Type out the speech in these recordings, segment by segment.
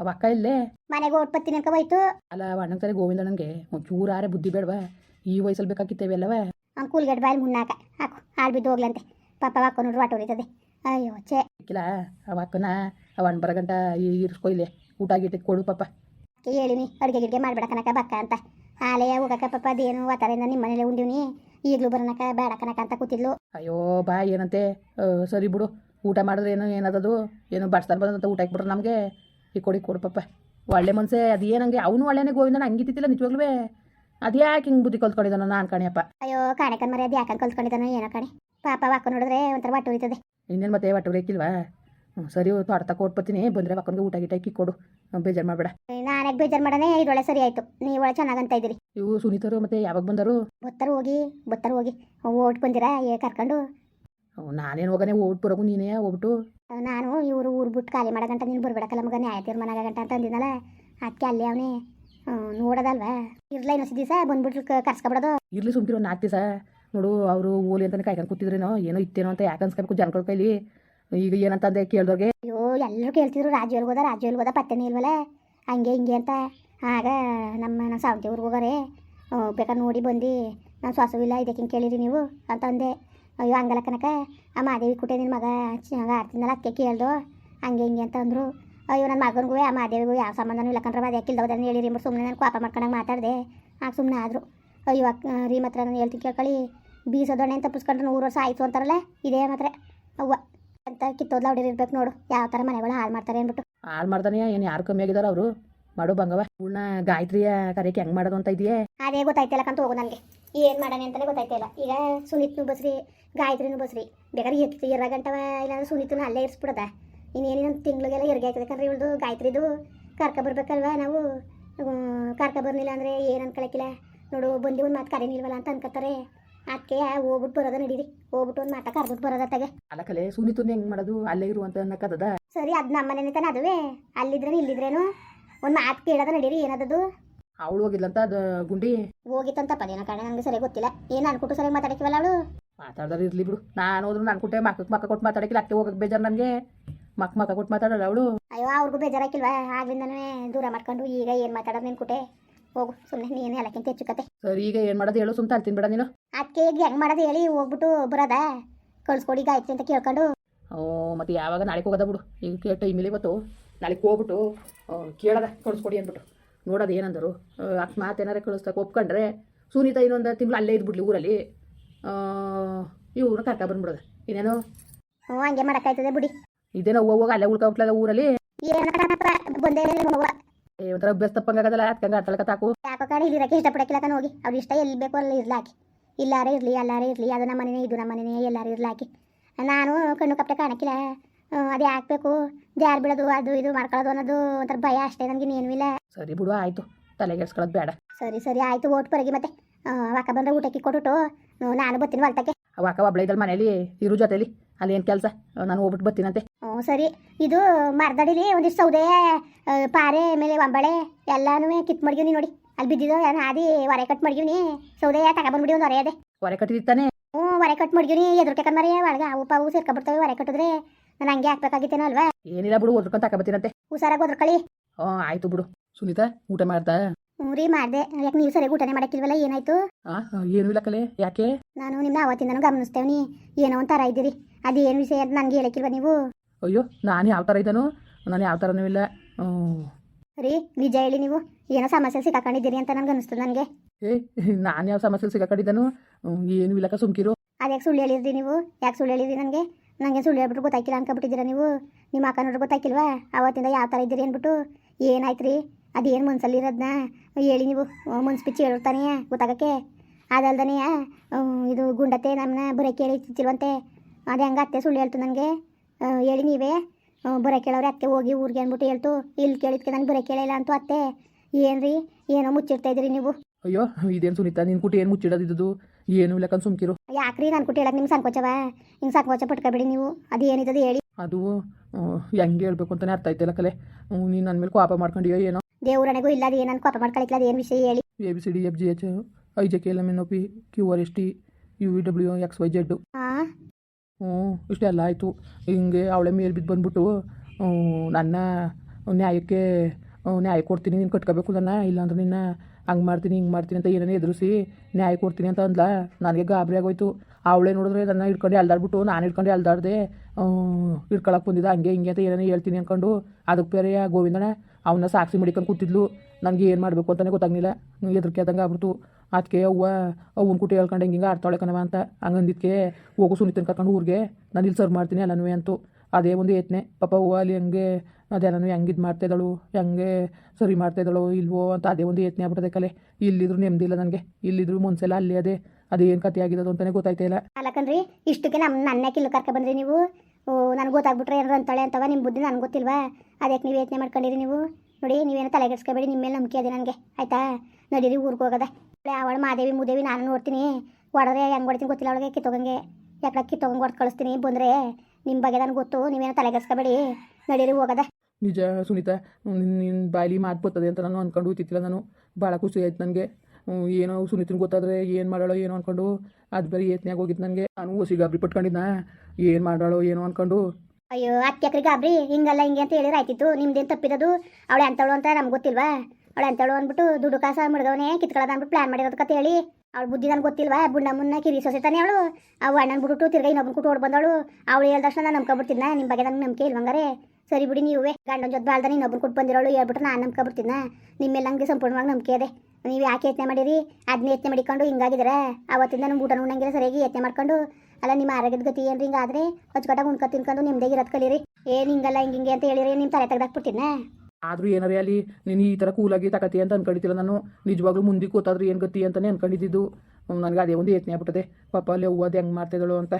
ಅವ ಅಕ್ಕ ಇಲ್ಲೇ? ಮನೆಗೆ ಓಟ್ ಬತ್ತೀನಿ ಅಲ್ಲ ಹೋಯ್ತು. ಅಲ್ಲ ಗೋವಿಂದ ನಂಗೆ ಗೋವಿಂದಣ್ಣಂಗೆ ಒಂಚೂರಾರೆ ಬುದ್ಧಿ ಬೇಡವಾ. ಈ ವಯಸ್ಸಲ್ಲಿ ಬೇಕಾಗಿತ್ತೇವೆ ಅಲ್ಲವ? ಅವ್ನು ಕೂಲ್ಗಡ್ ಬಾಯಲ್ಲಿ ಮುನ್ನಾಕ. ಹಾಕು ಹಾಳು ಬಿದ್ದು ಹೋಗ್ಲಂತೆ. ಪಾಪ ಅಕ್ಕ ನೋಡ್ರಿ ಆಟ ಹೊಡಿತದೆ. ಅಯ್ಯೋ ಚೇ ಇಲ್ಲ ಅವ ಅಕ್ಕನ ಅವ ಅಣ್ಣ ಬರಗಂಟ ಇರಿಸ್ಕೊ ಇಲ್ಲೇ. ಊಟ ಗೀಟ ಕೊಡು ಪಾಪ. ಹೇಳಿನಿ ಅಡುಗೆ ಗಿಡ್ಗೆ ಮಾಡ್ಬೇಡ ಕನಕ ಬಕ್ಕ ಅಂತ. ಹಾಲೇ ಹೋಗಕ್ಕ ಪಾಪ ಅದೇನು ವಾತಾರಿಂದ ನಿಮ್ಮ ಮನೇಲೆ ಉಂಡಿವ್ನಿ. ಈಗಲೂ ಬರೋಣಕ ಬೇಡ ಕನಕ ಅಂತ ಕೂತಿದ್ಲು. ಅಯ್ಯೋ ಬಾ ಏನಂತೆ? ಸರಿ ಬಿಡು. ಊಟ ಮಾಡಿದ್ರೆ ಏನು ಏನದದು? ಏನು ಬಡ್ಸ್ತಾನೆ ಬಂದಂತ ಊಟ ಹಾಕ್ಬಿಟ್ರೆ ನಮಗೆ? ಈ ಕೊಡಿ ಕೊಡು ಪಾಪ. ಒಳ್ಳೆ ಮನ್ಸೆ ಅದೇನು ಏನಂಗೆ ಅವನು ಒಳ್ಳೆನೇ ಗೋವಿಂದನ ಹಂಗಿತ್ತಿಲ್ಲ ನಿಜವಾಗ್ಲೂ ಅದ್ಯಾಕೆ ಹಿಂಗೆ ಬುದ್ಧಿ ಕಲ್ತ್ಕೊಂಡಿದ್ದಾನ ನಾನು ಕಾಣಿಯಪ್ಪ ಅಯ್ಯೋ ಕಾಣಕನ್ ಮರ್ಯಾದೆ ಯಾಕಂಗೆ ಕಲ್ತ್ಕೊಂಡಿದ್ದಾನೋ ಏನೋ ಕಾಣೆ. ಪಾಪ ವಾಕ ನೋಡಿದ್ರೆ ಒಂಥರ ಬಟ್ಟೆ ಉಳಿತದೆ ಇನ್ನೇನು ಮತ್ತೆ ಬಟ್ಟೆ ಬೇಕಿಲ್ವಾ ಹ್ಞೂ ಸರಿ ತೋಟ ಕೊಟ್ಬತ್ತೀನಿ ಬಂದರೆ ವಾಕನ್ಗೆ ಊಟ ಗೀಟ ಇಕ್ಕಿ ಕೊಡು. ಬೇಜಾರು ಮಾಡಬೇಡ. ನಾನೇ ಬೇಜಾರು ಮಾಡನೆ ಇದೊಳ್ಳೆ ಸರಿ ಆಯ್ತು. ನೀವು ಒಳ್ಳೆ ಚೆನ್ನಾಗಂತ ಇದ್ದೀರಿ. ಇವು ಸುನೀತರು ಮತ್ತೆ ಯಾವಾಗ ಬಂದರು? ಬತ್ತರು ಹೋಗಿ ಬತ್ತರು ಹೋಗಿ. ಓಟ್ ಬಂದಿರಾ ಏ ಕರ್ಕೊಂಡು ನಾನೇನು ಹೋಗನೆ ಹೋಗ್ಬಿಟ್ಟು ಬರೋಕು ನೀನೇ ಹೋಗ್ಬಿಟ್ಟು. ನಾನು ಇವರು ಊರು ಬಿಟ್ಟು ಖಾಲಿ ಮಾಡೋ ಗಂಟ ನೀನು ಬರ್ಬೇಡಕ್ಕಲ್ಲ ಮಗ ನ್ಯಾಯ ತೀರ್ಮಾನ ಮನೆಗ ಗಂಟ ಅಂತ ಅಂದಿದ್ನಲ್ಲ ಅದಕ್ಕೆ ಅಲ್ಲೇ ಅವನೇ ನೋಡೋದಲ್ವಾ? ಇರ್ಲ ಇನ್ನೊಂದು ದಿವಸ ಬಂದ್ಬಿಟ್ಟು ಕರ್ಸ್ಕೊಬಿಡೋದು. ಇರ್ಲಿ ಸುಮ್ಕಿರೋ ನಾಲ್ಕು ದಿವಸ. ನೋಡು ಅವರು ಓಲಿ ಅಂತಾನೆ ಕಾಯ್ಕೊಂಡು ಕೂತಿದ್ರೇನೋ ಏನೋ ಇತ್ತೇನೋ ಅಂತ ಯಾಕೆ ಅನ್ಸ್ಕೊಬೇಕು ಜನಗಳ ಕೈಲಿ? ಈಗ ಏನಂತಂದೆ ಕೇಳ್ದವ್ರಿಗೆ ಅಯ್ಯೋ ಎಲ್ಲರೂ ಕೇಳ್ತಿದ್ರು ರಾಜು ಎಲ್ಗೆ ಹೋದ ರಾಜು ಎಲ್ಗೆ ಹೋದ ಪತ್ತೆನೇ ಇಲ್ವಲ್ಲ? ಹಂಗೆ ಹಿಂಗೆ ಅಂತ. ಆಗ ನಮ್ಮ ನಮ್ಮ ಸಾವಂತಿ ಊರಿಗೆ ಹೋಗೋರೆ ಬೇಕಾದ್ರೆ ನೋಡಿ ಬಂದು ನಾನು ಶ್ವಾಸವಿಲ್ಲ ಇದಕ್ಕೆ ಹಿಂಗೆ ಕೇಳಿರಿ ನೀವು ಅಂತ ಅಂದೆ. ಅಯ್ಯೋ, ಹಂಗಲ್ಲ ಕನಕ ಆ ಮಾದೇವಿ ಕುಟೆ ನಿನ್ನ ಮಗ ಚೆನ್ನಾಗಿ ಆಡ್ತಿದ್ದಲ್ಲ ಅಕ್ಕೆ ಕೇಳ್ದು? ಹಂಗೆ ಹಿಂಗೆ ಅಂತ ಅಂದರು. ಅಯ್ಯೋ ನನ್ನ ಮಗನಿಗೂ ಆ ಮಾದೇವಿಗೂ ಯಾವ ಸಂಬಂಧನೂ ಇಲ್ಲ ಕಂಡ್ರೆ ಅದೇ ಕಿಲ್ದವದನ್ನು ಹೇಳಿರಿ ಎಂಬ ಸುಮ್ಮನೆ ನಾನು ಕೋಪ ಮಾಡ್ಕೊಂಡಾಗ ಮಾತಾಡಿದೆ. ಆಗ ಸುಮ್ಮನೆ ಆದರು. ಅಯ್ಯೋ, ಅಕ್ಕ, ರೀ ಮಾತ್ರ ನಾನು ಹೇಳ್ತೀನಿ ಕೇಳ್ಕೊಳ್ಳಿ ಬೀಸೋದೊಣ್ಣೆ ಅಂತ ಪುಸ್ಕೊಂಡ್ರೆ ನೂರು ವರ್ಷ ಆಯಿತು ಅಂತಾರಲ್ಲ, ಇದೇ ಮಾತ್ರ. ಅವ್ವ, ಅಂತ ಕಿತ್ತೋದ್ಲ ಹೊಡಿರಿರ್ಬೇಕು ನೋಡು, ಯಾವ ಥರ ಮನೆಗಳು ಹಾಳು ಮಾಡ್ತಾರೆ ಅಂದ್ಬಿಟ್ಟು. ಹಾಳು ಮಾಡ್ತಾನೆ ಏನು ಯಾರು ಕಮ್ಮಿ ಆಗಿದಾರ ಅವರು? ಮಾಡು ಬಂಗವ ಹೂಣ ಗಾಯತ್ರಿಯ ಕರೆಯಕ್ಕೆ ಹೆಂಗ್ ಮಾಡೋದು ಅಂತ ಇದೆಯೇ ಅದೇ ಗೊತ್ತಾಯ್ತಿಲ್ಲ ಕಂತ ಹೋಗು ನನಗೆ. ಏನು ಮಾಡೋಣ ಅಂತಾನೆ ಗೊತ್ತಾಯ್ತಿಲ್ಲ. ಈಗ ಸುನೀತ್ನು ಬಸ್ರಿ ಗಾಯತ್ರಿನೂ ಬಸ್ರಿ. ಬೇಕಾದ್ರೆ ಎತ್ತಿ ಇರ ಗಂಟವ ಇಲ್ಲಾಂದ್ರೆ ಸುನೀತ್ನು ಅಲ್ಲೇ ಇರಿಸ್ಬಿಡದ. ಇನ್ನೇನು ನಮ್ಮ ತಿಂಗಳಿಗೆಲ್ಲ ಆಯ್ತದೆ ಯಾಕಂದ್ರೆ ಇವಳ್ದು ಗಾಯತ್ರಿದು. ಕರ್ಕ ಬರ್ಬೇಕಲ್ವ ನಾವು? ಕರ್ಕ ಬರ್ಲಿಲ್ಲ ಅಂದ್ರೆ ಏನು ಅನ್ಕೊಳಕಿಲ್ಲ. ನೋಡು ಬಂದು ಒಂದು ಮಾತು ಕರೆನಿಲ್ವಲ್ಲ ಅಂತ ಅನ್ಕೋತಾರೆ ಅದಕ್ಕೆ ಹೋಗ್ಬಿಟ್ಟು ಬರೋದ ನಡೀರಿ. ಹೋಗ್ಬಿಟ್ಟು ಒಂದು ಮಾತಾ ಕರ್ಬಿಟ್ಟು ಬರೋದ ತಗೆ ಅಲ್ಲ ಕಲೆ ಸುನೀತನ ಹೆಂಗ್ ಮಾಡೋದು? ಅಲ್ಲೇ ಇರು ಅಂತ ಅನ್ನಕ್ಕದ ಸರಿ ಅದು ನಮ್ಮ ಮನೇನೆ ತಾನೆ ಅದುವೇ. ಅಲ್ಲಿದ್ರೇನು ಇಲ್ಲಿದ್ರೇನು? ಒಂದು ಮಾತು ಕೇಳದ ನಡೀರಿ ಏನದದು? ಅವಳು ಹೋಗಿದ್ಲಂತ ಅದು ಗುಂಡಿ? ಹೋಗಿತ್ತಂತ ಪದೇನ ಕಾರಣ ನನಗೆ ಸರಿ ಗೊತ್ತಿಲ್ಲ. ಏನು ಅನ್ಕೊಟ್ಟು ಸರಿ ಮಾತಾಡಕ್ಕಿವಲ್ಲ ಅವಳು? ಮಾತಾಡ್ದಾರ ಇರ್ಲಿ ಬಿಡು. ನಾನು ಹೋದ್ರು ನಾನು ಕೊಟ್ಟೆ ಮಕ್ಕಕ್ಕೆ ಮಕ್ಕ ಕೊಟ್ಟು ಮಾತಾಡಕಿಲ್ಲ ಅತ್ತೆ ಹೋಗಕ್ಕೆ ಬೇಜಾರು ನನಗೆ. ಮಕ್ಕ ಮಕ್ಕ ಕೊಟ್ಟು ಮಾತಾಡಲ್ಲ ಅವಳು. ಅಯ್ಯೋ ಅವ್ರಿಗೂ ಬೇಜಾರಾಕಿಲ್ವಾ? ಆಗ್ಲಿಂದನೇ ದೂರ ಮಾಡ್ಕೊಂಡು ಈಗ ಏನು ಮಾತಾಡೋದು ನಿನ್ಕುಟೆ ಹೋಗು ಸುಮ್ಮನೆ ನೀನು ಎಲ್ಲಕ್ಕಿಂತ ಹೆಚ್ಚು ಕತೆ. ಸರಿ ಈಗ ಏನು ಮಾಡೋದು ಹೇಳು ಸುಮ್ಮನೆ ತರ್ತೀನಿ ಬಿಡ ನೀನು. ಅದಕ್ಕೆ ಈಗ ಹೆಂಗೆ ಮಾಡೋದು ಹೇಳಿ ಹೋಗ್ಬಿಟ್ಟು ಬರೋದ? ಕಳ್ಸ್ಕೊಡಿ ಗಾಯತ್ರಿ ಅಂತ ಕೇಳ್ಕೊಂಡು. ಓ ಮತ್ತೆ ಯಾವಾಗ ನಾಳೆಗೆ ಹೋಗೋದ ಬಿಡು. ಈಗ ಟೈಮಿಲ್ಲ ಇವತ್ತು. ನಾಳೆಗೆ ಹೋಗ್ಬಿಟ್ಟು ಕೇಳೋದ ಕಳಿಸ್ಕೊಡಿ ಅಂದ್ಬಿಟ್ಟು ನೋಡೋದು ಏನಂದರು? ಅಕಸ್ಮಾತ್ ಏನಾರ ಕಳಿಸ್ದಾಗ ಒಪ್ಕೊಂಡ್ರೆ ಸುನೀತ ಇನ್ನೊಂದು ತಿಂಗಳು ಅಲ್ಲೇ ಇದ್ಬಿಡ್ಲಿ ಊರಲ್ಲಿ. ಇವ್ರನ್ನ ಕರ್ಕ ಬಂದ್ಬಿಡೋದು. ಇನ್ನೇನು? ಹಂಗೆ ಮಾಡೋಕ್ಕಾಯ್ತದೆ ಬಿಡಿ. ಇದೇನೋ ಹೋಗುವಾಗ ಅಲ್ಲೇ ಉಳ್ಕೊಬಿಟ್ಲಲ್ಲ ಊರಲ್ಲಿ? ಏ ಒಂಥರ ಅಭ್ಯಾಸ ತಪ್ಪಂಗಾಗದಲ್ಲ ಅದಕ್ಕೆ ಆಡ್ತಲಕ ತಾಕು? ಯಾಕೋ ಕಡೆ ಇಲ್ಲಿರಕ್ಕೆ ಇಷ್ಟಪಡಕ್ಕಿಲ್ಲ ಕಣ ಹೋಗಿ. ಅವ್ರು ಇಷ್ಟ ಎಲ್ಲಿ ಬೇಕು ಅಲ್ಲಿ ಇರ್ಲಾಕಿ. ಇಲ್ಲಾರೇ ಇರಲಿ ಎಲ್ಲಾರೇ ಇರಲಿ ಅದು ನಮ್ಮ ಮನೆನೇ ಇದು ನಮ್ಮ ಮನೆನೇ ಎಲ್ಲಾರು ಇರ್ಲಾಕಿ. ನಾನು ಕಣ್ಣು ಕಪ್ಪೆ ಕಾಣಕ್ಕಿಲ್ಲ. ಅದು ಹಾಕ್ಬೇಕು. ಜಾರ್ ಬಿಡೋದು ಅದು ಇದು ಮಾಡ್ಕೊಳ್ಳೋದು ಅನ್ನೋದು ಒಂಥರ ಭಯ ಅಷ್ಟೇ ನನಗೆ ಏನೂ ಇಲ್ಲ. ಸರಿ ಬಿಡು ಆಯ್ತು. ತಲೆಗೆಡ್ಸ್ಕೊಳ್ಳೋದು ಬೇಡ. ಸರಿ ಸರಿ ಆಯ್ತು ಓಟ್ ಪರಿಗೆ ಮತ್ತೆ. ಅಕ್ಕ ಬಂದ್ರೆ ಊಟಕ್ಕೆ ಕೊಟ್ಟು ನಾನು ಬರ್ತೀನಿ ಹೊಲ್ತಕ್ಕೆ. ಅವಾಕ ಒಬ್ಳೆ ಇದ್ದಲ್ಲ ಮನೇಲಿ ಇರು ಜೊತೆಲಿ. ಅಲ್ಲಿ ಏನು ಕೆಲಸ? ನಾನು ಹೋಗ್ಬಿಟ್ಟು ಬರ್ತೀನಂತೆ. ಹ್ಞೂ ಸರಿ. ಇದು ಮರದಡಿಲಿ ಒಂದಿಷ್ಟು ಸೌದೆ ಪಾರೆ ಆಮೇಲೆ ಒಂಬಳೆ ಎಲ್ಲಾನು ಕಿತ್ ಮಡ್ಗಿವ್ನಿ ನೋಡಿ. ಅಲ್ಲಿ ಬಿದ್ದಿದ್ದು ನಾನು ಹಾದಿ ಹೊರೆ ಕಟ್ ಮಡ್ಗಿವ್ನಿ. ಸೌದೆ ತಗೊಬಂದ್ಬಿಡಿ ಒಂದು ಹೊರೆ ಅದೇ. ಹೊರೆ ಕಟ್ಟಿರ್ತಾನೆ ಹ್ಞೂ ಹೊರೆ ಕಟ್ ಮಡ್ಗಿವ್ನಿ. ಎದುರ್ಕೆ ಮರಿ ಒಳಗೆ ಅವು ಪಾವು ಸೇರ್ಕೊಬಿಡ್ತವೆ ಹೊರೆ ಕಟ್ಟಿದ್ರೆ. ನಾನು ಹಂಗೆ ಹಾಕ್ಬೇಕಾಗಿತ್ತೇನೋ ಅಲ್ವಾ? ಏನಿಲ್ಲ ಬಿಡು ಓದ್ಕೊಂಡು ತಗೊಬತ್ತೀನಂತೆ ಹುಷಾರಾಗಿ ಹೋದ್ರಕಳಿ. ಹಾ ಆಯ್ತು ಬಿಡು. ಸುನೀತಾ ಊಟ ಮಾಡ್ತಾ? ಹ್ಞೂ ರೀ ಮಾಡಿದೆ. ಯಾಕೆ ನೀವು ಸರಿಯಾಗಿ ಊಟನೇ ಮಾಡಕ್ಕಿಲ್ವಲ್ಲ ಏನಾಯ್ತು? ಆ ಏನೂ ಇಲ್ಲ ಕಲೆ. ಯಾಕೆ? ನಾನು ನಿಮ್ನ ಅವತ್ತಿಂದನೂ ಗಮನಿಸ್ತೇವ್ನಿ. ಏನೋ ಒಂಥರ ಇದ್ದೀರಿ. ಅದೇನು ವಿಷಯ ಅಂತ ನನಗೆ ಹೇಳಕ್ಕಿಲ್ವ ನೀವು? ಅಯ್ಯೋ ನಾನು ಯಾವ ಥರ ಇದ್ದಾನು? ನಾನು ಯಾವ ಥರನೂ ಇಲ್ಲ. ಹ್ಮ್. ರೀ ನಿಜ ಹೇಳಿ ನೀವು. ಏನೋ ಸಮಸ್ಯೆ ಸಿಕ್ಕಾಕೊಂಡಿದ್ದೀರಿ ಅಂತ ನನಗೆ ಅನಿಸ್ತು ನನಗೆ. ಏ ನಾನು ಯಾವ ಸಮಸ್ಯೆ ಸಿಗಾಕಡಿದ್ದಾನು ಏನೂ ಇಲ್ಲಕ್ಕ ಸುಮ್ಕಿರು. ಅದ್ಯಾಕೆ ಸುಳ್ಳು ಹೇಳಿದ್ರಿ ನೀವು? ಯಾಕೆ ಸುಳ್ಳು ಹೇಳಿದ್ರಿ ನನಗೆ? ನನಗೆ ಸುಳ್ಳು ಹೇಳ್ಬಿಟ್ಟು ಗೊತ್ತಾಗಿಲ್ಲ ಅನ್ಕೊಬಿಟ್ಟಿದ್ದೀರಾ ನೀವು? ನಿಮ್ಮ ಅಕ್ಕ ನೋಡ್ರಿ ಅವತ್ತಿಂದ ಯಾವ ಥರ ಇದ್ದೀರಿ ಅಂದ್ಬಿಟ್ಟು? ಏನಾಯ್ತು ರೀ ಅದೇನು ಮನ್ಸಲ್ಲಿ ಇರೋದನ್ನ ಹೇಳಿ ನೀವು. ಮನ್ಸು ಪಿಚ್ಚಿ ಹೇಳಿರ್ತಾನೆ ಗೊತ್ತಾಗಕ್ಕೆ? ಅದಲ್ದನೇ ಇದು ಗುಂಡತ್ತೆ ನಮ್ಮನ್ನ ಬರೋ ಕೇಳಿ ಚಿಚ್ಚಿಲ್ವಂತೆ ಅದು ಹೆಂಗೆ ಅತ್ತೆ ಸುಳ್ಳು ಹೇಳ್ತು ನನಗೆ ಹೇಳಿ ನೀವೇ. ಬರೋ ಕೇಳೋರೆ ಅತ್ತೆ ಹೋಗಿ ಊರಿಗೆ ಅಂದ್ಬಿಟ್ಟು ಹೇಳ್ತು. ಇಲ್ಲಿ ಕೇಳಿದ್ಕೆ ನಾನು ಬರೋ ಕೇಳಿಲ್ಲ ಅಂತೂ ಅತ್ತೆ. ಏನ್ರಿ? ಏನೋ ಮುಚ್ಚಿಡ್ತಾ ಇದ್ದೀರಿ ನೀವು. ಅಯ್ಯೋ, ಇದೇನು ಸುನೀತಾ? ನಿನ್ ಕುಟಿ ಏನು ಮುಚ್ಚಿಡೋದಿದ್ದು ಏನು ಇಲ್ಲ ಸುಮ್ಕಿರು. ಯಾಕ್ರಿ ನಾನು ಕುಟ್ಟಿ ಹೇಳಕ್ಕೆ ನಿಮ್ಗೆ ಸಂಕೋಚವ? ಹಿಂಗೆ ಸಂಕೋಚ ಪಟ್ಕೊಬೇಡಿ ನೀವು. ಅದು ಏನಿದೆ ಹೇಳಿ. ಅದು ಹೆಂಗೆ ಹೇಳ್ಬೇಕು ಅಂತಲೇ ಅರ್ಥ ಇಲ್ಲ ಕಲೆ. ನೀನು ನನ್ನ ಮೇಲೆ ಕೋಪ ಮಾಡ್ಕೊಂಡಿಯೋ ಏನೋ. ದೇವ್ರನೆಗೂ ಇಲ್ಲ ಅದು ಏನನ್ನು ಕೋಪ ಮಾಡ್ಕೊಳಿಕ್ಲ ಅದು ಏನು ವಿಷಯ ಹೇಳಿ. A B C D F G H I J K L M N O P Q R S T U V W X Y Z ಹ್ಞೂ ಇಷ್ಟೆಲ್ಲ ಆಯಿತು. ಹಿಂಗೆ ಅವಳೆ ಮೇಲೆ ಬಿದ್ದು ಬಂದ್ಬಿಟ್ಟು ನನ್ನ ನ್ಯಾಯಕ್ಕೆ ನ್ಯಾಯ ಕೊಡ್ತೀನಿ, ನೀನು ಕಟ್ಕೋಬೇಕು ನನ್ನ ಇಲ್ಲಾಂದ್ರೆ ನಿನ್ನ ಹಂಗೆ ಮಾಡ್ತೀನಿ, ಹಿಂಗೆ ಮಾಡ್ತೀನಿ ಅಂತ ಏನೇನೋ ಎದುರಿಸಿ ನ್ಯಾಯ ಕೊಡ್ತೀನಿ ಅಂತ ಅಂದ್ಲ? ನನಗೆ ಗಾಬರಿ ಆಗೋಯ್ತು. ಅವಳೇ ನೋಡಿದ್ರೆ ನನ್ನ ಹಿಡ್ಕೊಂಡು ಅಲ್ದಾಡ್ಬಿಟ್ಟು ನಾನು ಹಿಡ್ಕೊಂಡು ಅಲ್ದಾಡ್ದೆ ಹಿಡ್ಕೊಳಕ್ಕೆ ಬಂದಿದ್ದ, ಹಂಗೆ ಹಿಂಗೆ ಅಂತ ಏನೇನೋ ಹೇಳ್ತೀನಿ ಅಂದ್ಕೊಂಡು ಅದಕ್ಕೆ ಬೇರೆ ಗೋವಿಂದಣ್ಣ ಅವನ್ನ ಸಾಕ್ಷಿ ಮಡಿಕೊಂಡು ಕೂತಿದ್ಲು. ನನಗೆ ಏನು ಮಾಡಬೇಕು ಅಂತಲೇ ಗೊತ್ತಾಗ್ಲಿಲ್ಲ. ಎದ್ರಿಕೆ ಆದಂಗೆ ಆಗ್ಬಿಡ್ತು. ಅದಕ್ಕೆ ಅವ್ವ ಅವ್ನ ಕುಟಿ ಹೇಳ್ಕೊಂಡು ಹಿಂಗೆ ಆಡ್ತಾಳೆ ಕಣವ ಅಂತ ಹಂಗಂದಿದ್ಕೆ ಹೋಗು ಸುನಿತನ ಕರ್ಕೊಂಡು ಊರಿಗೆ. ನಾನು ಇಲ್ಲಿ ಸರ್ವ್ ಮಾಡ್ತೀನಿ ಎಲ್ಲನೂ ಅಂತು. ಅದೇ ಒಂದು ಯತ್ನೆ. ಪಾಪ ಅವ್ವ ಅಲ್ಲಿ ಹಂಗೆ ಅದೇನೋ ಹೆಂಗೆ ಇದು ಮಾಡ್ತಾಯಿದ್ದಳು ಹೆಂಗೆ ಸರಿ ಮಾಡ್ತಾಯಿದ್ದಳು ಇಲ್ವೋ ಅಂತ ಅದೇ ಒಂದು ಯತ್ನೆ ಆಗ್ಬಿಡದೆ ಕಲೆ. ಇಲ್ಲಿದ್ರು ನೆಮ್ಮದಿ ಇಲ್ಲ ನನಗೆ. ಇಲ್ಲಿದ್ರು ಮುನ್ಸೆಲ್ಲ ಅಲ್ಲಿ ಅದೇ. ಅದೇನು ಕತೆ ಆಗಿರೋದು ಅಂತಲೇ ಗೊತ್ತಾಯ್ತಾ ಇಲ್ಲ. ಅಲ್ಲಕನ್ರಿ ಇಷ್ಟಕ್ಕೆ ನಮ್ಮ ನನ್ನೇ ಕಿಲ್ಲು ಕರ್ಕ ಬಂದ್ರಿ ನೀವು? ಓ, ನನಗೆ ಗೊತ್ತಾಗ್ಬಿಟ್ರೆ ಏನಾರು ಅಂತಾಳೆ ಅಂತವ ನಿಮ್ಮ ಬುದ್ಧಿ ನನಗೆ ಗೊತ್ತಿಲ್ವಾ? ಅದಕ್ಕೆ ನೀವು ಯೋಚನೆ ಮಾಡ್ಕೊಂಡಿರಿ ನೀವು? ನೋಡಿ, ನೀವೇನು ತಲೆಗೆಡ್ಸ್ಕೊಬೇಡಿ ನಿಮ್ಮ ಮೇಲೆ ನಂಬಿಕೆ ಅದೇ ನನಗೆ. ಆಯ್ತಾ? ನಡೀರಿ, ಊರಿಗೆ ಹೋಗದ. ಅವಳ ಮಾದೇವಿ, ಮುದೇವಿ ನಾನು ನೋಡ್ತೀನಿ. ಹೊಡೆದ್ರೆ ಹೆಂಗೆ ಹೊಡಿತೀನಿ ಗೊತ್ತಿಲ್ಲ ಅವಳಿಗೆ, ಕಿತ್ತೋಗಂಗೆ. ಯಾಕೆ ಕಿತ್ತೋಗಂಗೆ ಹೊಡೆದು ಕಳಿಸ್ತೀನಿ? ಬಂದರೆ ನಿಮ್ಮ ಬಗ್ಗೆ ನನಗೆ ಗೊತ್ತು, ನೀವೇನು ತಲೆಗೆಡ್ಸ್ಕೊಬೇಡಿ ನಡೀರಿ, ಹೋಗದ. ನಿಜ ಸುನೀತಾ ನಿನ್ನ ಬಾಯಲ್ಲಿ ಮಾತು ಬರ್ತದೆ ಅಂತ ನಾನು ಅಂದ್ಕೊಂಡು ಹೋಗ್ತಿತ್ತಿಲ್ಲ ನಾನು. ಭಾಳ ಖುಷಿ ಆಯ್ತು ನನಗೆ. ಏನೋ ಸುನೀತಿನ ಗೊತ್ತಾದ್ರೆ ಏನು ಮಾಡೋಳೋ ಏನೋ ಅಂದ್ಕೊಂಡು ಅದು ಬೇರೆ ಯತ್ನಾಗ ಹೋಗಿತ್ತು ನನಗೆ. ನಾನು ಹೊಸಿ ಗಾಬರಿ ಪಟ್ಕೊಂಡಿದ್ದ ಏನು ಮಾಡೋಳೋ ಏನೋ ಅಂದ್ಕೊಂಡು ಅಯ್ಯೋ ಅತ್ಯಕ್ರಿ ಗಾಬ್ರಿ, ಹಿಂಗಲ್ಲ ಹಿಂಗೆ ಅಂತ ಹೇಳಿದ್ರೆ ಆಯ್ತಿತ್ತು. ನಿಮ್ದೇನು ತಪ್ಪಿರೋದು ಅವಳು ಎಂತಳು ಅಂತ ನಮ್ಗೆ ಗೊತ್ತಿಲ್ವಾ? ಅವಳು ಎಂತಳು ಅಂದ್ಬಿಟ್ಟು ದುಡ್ಡು ಕಾಸ ಮುಡ್ಗವನೇ ಕಿತ್ಕೊಳ್ಳೋದು ಅಂದ್ಬಿಟ್ಟು ಪ್ಲಾನ್ ಮಾಡಿರೋದಕ್ಕೆ ಹೇಳಿ. ಅವ್ಳು ಬುದ್ಧಿ ನನಗೆ ಗೊತ್ತಿಲ್ವಾ? ಮುನ್ನ ಕಿರಿ ಸೊಸೆ ತಾನೆ ಅವಳು. ಅವು ಅಣ್ಣನ ಬಿಟ್ಟು ತಿರ್ಗಾ ಇನ್ನೊಬ್ಬನ ಕೂಟ ಓಡ್ ಬಂದವಳು. ಅವಳು ಹೇಳ್ದಷ್ಟು ನಾನು ನಂಬ್ಕೊಬಿಡ್ತಿದ್ನ ನಿಮ್ಮ ಬಗ್ಗೆ ನನಗೆ ನಂಬಿಕೆ ಇಲ್ವಂಗಾರೆ. ಸರಿ ಬಿಡಿ ನೀವೇ. ಗಂಡನ ಜೊತೆ ಬಾಳ್ದ ನೀನು ಒಬ್ಬರು ಕೊಟ್ಟು ಬಂದಿರೋಳು ಹೇಳ್ಬಿಟ್ಟು ನಾನು ನಿಮ್ಮ ಮೇಲೆ ನನಗೆ ಸಂಪೂರ್ಣವಾಗಿ ನಂಬಿಕೆ ಇದೆ. ನೀವು ಯಾಕೆ ಯತ್ನೆ ಮಾಡಿರಿ? ಅದನ್ನ ಯತ್ನೆ ಮಾಡಿಕೊಂಡು ಹಿಂಗಾಗಿದ್ರೆ ಅವತ್ತಿಂದ ನಮ್ಮ ಊಟ ಉಣ್ಣಂಗಿಲ್ಲ ಸರಿಯಾಗಿ ಯತ್ನೆ ಮಾಡ್ಕೊಂಡು. ಅಲ್ಲ, ನಿಮ್ಮ ಆರೋಗ್ಯದ ಗತಿ ಏನ್ರಿ ಹಿಂಗಾದ್ರೆ ಅಚ್ಚುಕಟ್ಟಾಗಿ ಉಣ್ಕೊ ತಿನ್ಕೊಂಡು ನಿಮ್ದೇ ಇರೋದು ಕಲೀರಿ. ಏನು ಹಿಂಗಲ್ಲ ಹಿಂಗೆ ಹಿಂಗೆ ಅಂತ ಹೇಳಿರಿ ನಿಮ್ಮ ತಲೆ ತೆಗ್ದಾಕ್ಬಿಡ್ತೀನ ಆದರೂ ಏನಾರೇ ಅಲ್ಲಿ ನೀನು ಈ ಥರ ಕೂಲಾಗಿ ತಗತಿ ಅಂತ ಅನ್ಕೊಂಡಿದ್ದಿಲ್ಲ ನಾನು. ನಿಜವಾಗ್ಲೂ ಮುಂದೆ ಕೂತಾದ್ರೆ ಏನು ಗತಿ ಅಂತಲೇ ಅನ್ಕೊಂಡಿದ್ದು ನನಗೆ ಅದೇ ಒಂದು ಯತ್ನೆ ಆಗ್ಬಿಟ್ಟದೆ. ಪಾಪ ಅಲ್ಲಿ ಹೆಂಗ್ ಹೆಂಗೆ ಮಾಡ್ತಿದ್ದಳು ಅಂತ.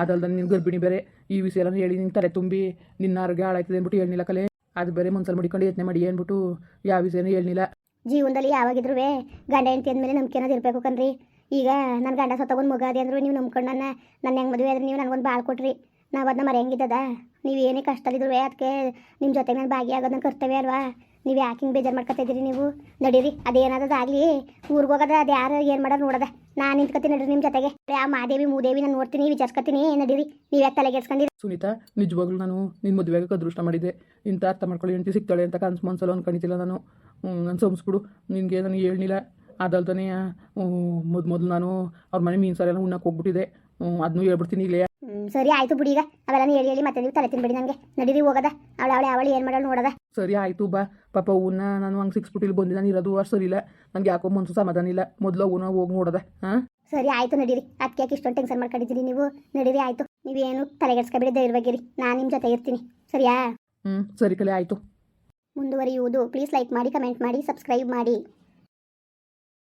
ಅದಲ್ದ ನಿನ್ನ ಗರ್ಭಿಣಿ ಬೇರೆ. ಈ ವಿಷಯ ಎಲ್ಲ ಹೇಳಿ ನಿನ್ನ ತಲೆ ತುಂಬಿ ನಿನ್ನ ಆರೋಗ್ಯ ಹಾಳಾಯ್ತದೆ ಅಂದ್ಬಿಟ್ಟು ಹೇಳಿಲ್ಲ ಕಲೆ. ಅದು ಬೇರೆ ಮನ್ಸಲ್ಲಿ ಮುಡಿಕೊಂಡು ಯತ್ನೆ ಮಾಡಿ ಅಂದ್ಬಿಟ್ಟು ಯಾವ ವಿಷಯನೂ ಹೇಳಿಲ್ಲ ಜೀವನದಲ್ಲಿ ಯಾವಾಗಿದ್ರು ಗಂಡ ಹೆಂಡತಿ ಅಂದಮೇಲೆ ನಂಬಿಕೆ ಅನ್ನೋದು ಇರಬೇಕು ಕಣ್ರಿ. ಈಗ ನನ್ನ ಗಂಡ ಸತ್ತಗೊಂದು ಮಗ ಅದೇ ಅಂದ್ರು ನೀವು ನಂಬ್ಕೊಂಡು ನನ್ನ ನನ್ನ ಹೆಂಗೆ ಮದುವೆ ಆದ್ರೆ ನೀವು ನನಗೊಂದು ಬಾಳ್ ಕೊಟ್ರಿ. ನಾವು ಅದನ್ನ ಮರೆಯಂಗಿದ್ದದ. ನೀವು ಏನೇ ಕಷ್ಟದಲ್ಲಿದ್ರು ಅದಕ್ಕೆ ನಿಮ್ಮ ಜೊತೆಗೆ ನಾನು ಭಾಗಿಯಾಗೋದನ್ನ ಕರ್ತವ್ಯ ಅಲ್ವಾ? ನೀವು ಯಾಕೆ ಹಿಂಗೆ ಬೇಜಾರು ಮಾಡ್ಕೊತಿದ್ದೀರಿ ನೀವು? ನಡೀರಿ ಆಗಲಿ. ಊರಿಗೆ ಹೋಗೋದ, ಅದು ಯಾರು ಏನು ಮಾಡೋದು ನೋಡದ. ನಾನು ನಿಂತ್ಕೊತೀನಿ ನಡೀರಿ ನಿಮ್ಮ ಜೊತೆಗೆ. ಆ ಮಾದೇವಿ, ಮೂದೇವಿ ನಾನು ನೋಡ್ತೀನಿ, ವಿಚಾರಿಸ್ಕೊತೀನಿ. ನಡೀರಿ, ನೀವು ಯಾಕೆ ತಲೆಗೆಡ್ಸ್ಕೊಂಡಿರಿ ಸುನೀತಾ, ನಿಜವಾಗ್ಲೂ ನಾನು ನಿನ್ನ ಮದುವೆಗೆ ಅದೃಷ್ಟ ಮಾಡಿದ್ದೆ. ಇಂಥ ಅರ್ಥ ಮಾಡ್ಕೊಳ್ಳಿ, ಹೆಂಡತಿ ಸಿಗ್ತಾಳೆ ಅಂತ ಕನ್ಸು ಮನ್ಸಲ್ಲ ಅನ್ಕೊಂಡಿದ್ದಿಲ್ಲ ನಾನು. ನಾನು ಸಂಸ್ಬಿಡು ನಿನಗೆ ನನಗೆ ಹೇಳಿಲ್ಲ ಅದಲ್ದೇ ಮೊದ್ ಮೊದಲು ನಾನು ಅವ್ರ ಮನೆ ಮೀನು ಸಾರೆಲ್ಲ ಉಣ್ಣಕ್ಕೆ ಹೋಗ್ಬಿಟ್ಟಿದ್ದೆ. ಅದನ್ನೂ ಹೇಳ್ಬಿಡ್ತೀನಿ ಈಗಲೇ. ಸರಿ ಆಯ್ತು ಬಿಡಿ ಈಗ. ಅವೆಲ್ಲ ಹೇಳಿ ಹೇಳಿ ಮತ್ತೆ ನೀವು ತಲೆ ತಿನ್ಬಿಡಿ ನನಗೆ ನಡೀರಿ ಹೋಗದ. ಅವಳ ಅವಳೆ ಅವಳು ಏನು ಮಾಡೋಳು ನೋಡದ. ಸರಿ ಆಯ್ತು ಬಾ. ಪಾಪ ಊನ ನಾನು ಹಂಗೆ ಸಿಕ್ಸ್ಬಿಟ್ಟು ಇಲ್ಲಿ ಬಂದು ನಾನು ಇರೋದು ಅಷ್ಟು ಸರಿ ಇಲ್ಲ ನನಗೆ ಯಾಕೋ ಮನ್ಸು ಸಮಾಧಾನ ಇಲ್ಲ. ಮೊದಲು ಊನ ಹೋಗಿ ನೋಡದ ಹಾಂ? ಸರಿ ಆಯ್ತು ನಡೀರಿ ಅದಕ್ಕೆ ಯಾಕೆ ಇಷ್ಟೊಂದು ಟೆನ್ಷನ್ ಮಾಡ್ಕೊಂಡಿದ್ದೀರಿ ನೀವು? ನಡೀರಿ ಆಯ್ತು. ನೀವೇನು ತಲೆಗೆಡ್ಸ್ಕೊಬಿಡಿ ಧೈರ್ಯವಾಗಿರಿ ನಾನು ನಿಮ್ಮ ಜೊತೆ ಇರ್ತೀನಿ. ಸರಿಯಾ? ಹ್ಞೂ ಸರಿ ಕಲೆ ಆಯಿತು. ಮುಂದುವರಿಯುವುದು. ಪ್ಲೀಸ್ ಲೈಕ್ ಮಾಡಿ ಕಮೆಂಟ್ ಮಾಡಿ ಸಬ್ಸ್ಕ್ರೈಬ್ ಮಾಡಿ.